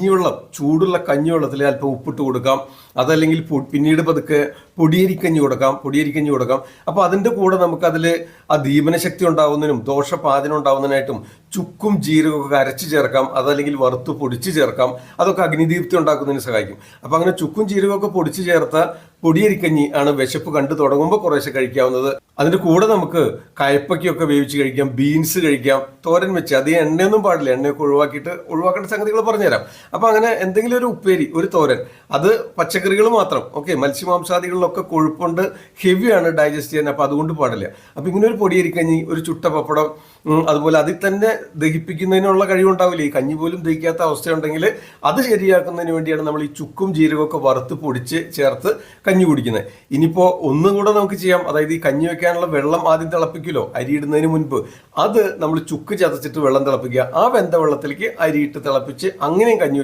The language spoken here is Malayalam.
കഞ്ഞിവെള്ളം ചൂടുള്ള കഞ്ഞിവെള്ളത്തിൽ അല്പം ഉപ്പിട്ട് കൊടുക്കാം. അതല്ലെങ്കിൽ പിന്നീട് പതുക്കെ പൊടിയരിക്കഞ്ഞി കൊടുക്കാം പൊടിയരിക്കഞ്ഞി കൊടുക്കാം. അപ്പോൾ അതിന്റെ കൂടെ നമുക്കതിൽ ആ ദീപനശക്തി ഉണ്ടാവുന്നതിനും ദോഷപാചനം ഉണ്ടാവുന്നതിനായിട്ടും ചുക്കും ജീരകമൊക്കെ അരച്ച് ചേർക്കാം അതല്ലെങ്കിൽ വറുത്ത് പൊടിച്ച് ചേർക്കാം അതൊക്കെ അഗ്നിദീപ്തി ഉണ്ടാക്കുന്നതിന് സഹായിക്കും. അപ്പോൾ അങ്ങനെ ചുക്കും ജീരകമൊക്കെ പൊടിച്ച് ചേർത്ത പൊടിയരിക്കഞ്ഞി ആണ് വിശപ്പ് കണ്ടു തുടങ്ങുമ്പോൾ കുറേശ്ശെ കഴിക്കാവുന്നത്. അതിന്റെ കൂടെ നമുക്ക് കയപ്പയ്ക്കൊക്കെ വേവിച്ച് കഴിക്കാം ബീൻസ് കഴിക്കാം തോരൻ വെച്ച്. അത് എണ്ണയൊന്നും പാടില്ല എണ്ണയൊക്കെ ഒഴിവാക്കിയിട്ട് ഒഴിവാക്കേണ്ട സംഗതികൾ പറഞ്ഞുതരാം. അപ്പോൾ അങ്ങനെ എന്തെങ്കിലും ഒരു ഉപ്പേരി ഒരു തോരൻ അത് പച്ചക്കറികൾ മാത്രം ഓക്കെ മത്സ്യമാംസാദികളിലൊക്കെ കൊഴുപ്പുണ്ട് ഹെവിയാണ് ഡൈജസ്റ്റ് ചെയ്യാൻ. അപ്പോൾ അതുകൊണ്ട് പാടില്ല. അപ്പൊ ഇങ്ങനെ ഒരു പൊടിയരിക്കഞ്ഞി ഒരു ചുട്ട പപ്പടം അതുപോലെ അതിൽ തന്നെ ദഹിപ്പിക്കുന്നതിനുള്ള കഴിവുണ്ടാവില്ല? ഈ കഞ്ഞി പോലും ദഹിക്കാത്ത അവസ്ഥയുണ്ടെങ്കിൽ അത് ശരിയാക്കുന്നതിന് വേണ്ടിയാണ് നമ്മൾ ഈ ചുക്കും ജീരകമൊക്കെ വറുത്ത് പൊടിച്ച് ചേർത്ത് കഞ്ഞി കുടിക്കുന്നത്. ഇനിയിപ്പോൾ ഒന്നും കൂടെ നമുക്ക് ചെയ്യാം. അതായത് ഈ കഞ്ഞി വെക്കാനുള്ള വെള്ളം ആദ്യം തിളപ്പിക്കുമല്ലോ അരി ഇടുന്നതിന് മുൻപ്. അത് നമ്മൾ ചുക്ക് ചതച്ചിട്ട് വെള്ളം തിളപ്പിക്കുക. ആ വെന്ത വെള്ളത്തിലേക്ക് അരിയിട്ട് തിളപ്പിച്ച് അങ്ങനെയും കഞ്ഞി